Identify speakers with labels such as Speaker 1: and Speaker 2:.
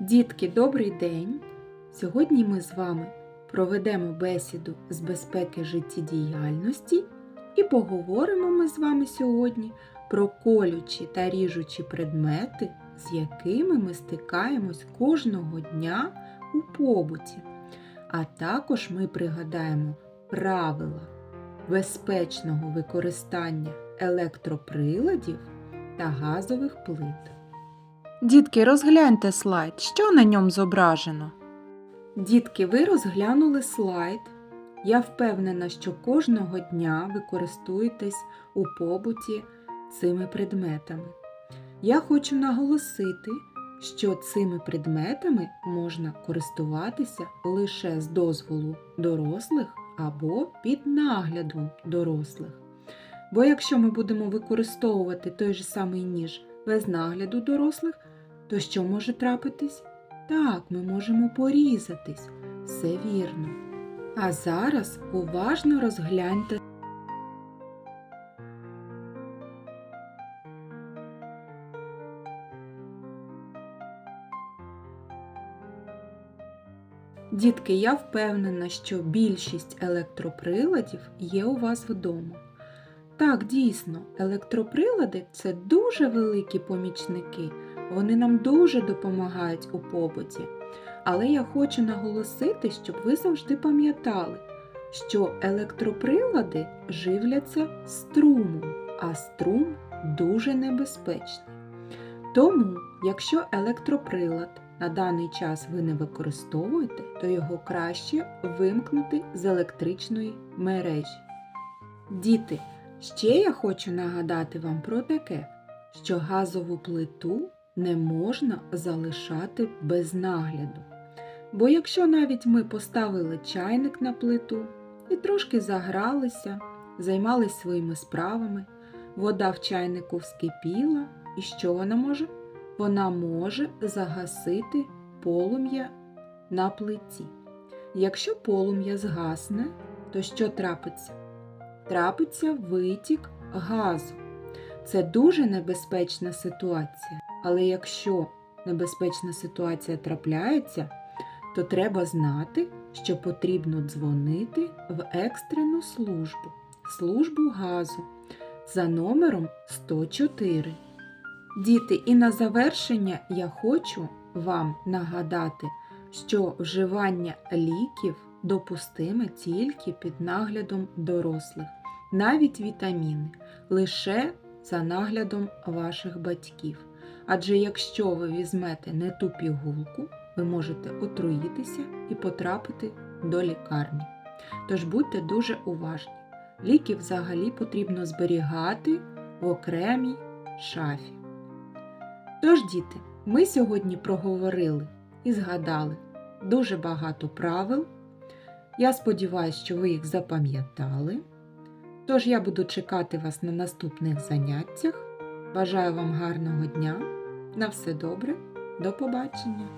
Speaker 1: Дітки, добрий день! Сьогодні ми з вами проведемо бесіду з безпеки життєдіяльності і поговоримо ми з вами сьогодні про колючі та ріжучі предмети, з якими ми стикаємось кожного дня у побуті. А також ми пригадаємо правила безпечного використання електроприладів та газових плит.
Speaker 2: Дітки, розгляньте слайд, що на ньому зображено?
Speaker 1: Дітки, ви розглянули слайд. Я впевнена, що кожного дня ви користуєтесь у побуті цими предметами. Я хочу наголосити, що цими предметами можна користуватися лише з дозволу дорослих або під наглядом дорослих. Бо якщо ми будемо використовувати той же самий ніж без нагляду дорослих, то що може трапитись? Так, ми можемо порізатись. Все вірно. А зараз уважно розгляньте. Дітки, я впевнена, що більшість електроприладів є у вас вдома. Так, дійсно, електроприлади це дуже великі помічники. Вони нам дуже допомагають у побуті. Але я хочу наголосити, щоб ви завжди пам'ятали, що електроприлади живляться струмом, а струм дуже небезпечний. Тому, якщо електроприлад на даний час ви не використовуєте, то його краще вимкнути з електричної мережі. Діти, ще я хочу нагадати вам про таке, що газову плиту не можна залишати без нагляду. Бо якщо навіть ми поставили чайник на плиту і трошки загралися, займалися своїми справами, вода в чайнику вскипіла, і що вона може? Вона може загасити полум'я на плиті. Якщо полум'я згасне, то що трапиться? Трапиться витік газу. Це дуже небезпечна ситуація. Але якщо небезпечна ситуація трапляється, то треба знати, що потрібно дзвонити в екстрену службу, службу газу за номером 104. Діти, і на завершення я хочу вам нагадати, що вживання ліків допустиме тільки під наглядом дорослих, навіть вітаміни, лише за наглядом ваших батьків. Адже якщо ви візьмете не ту пігулку, ви можете отруїтися і потрапити до лікарні. Тож будьте дуже уважні. Ліки взагалі потрібно зберігати в окремій шафі. Тож, діти, ми сьогодні проговорили і згадали дуже багато правил. Я сподіваюся, що ви їх запам'ятали. Тож я буду чекати вас на наступних заняттях. Бажаю вам гарного дня. На все добре. До побачення!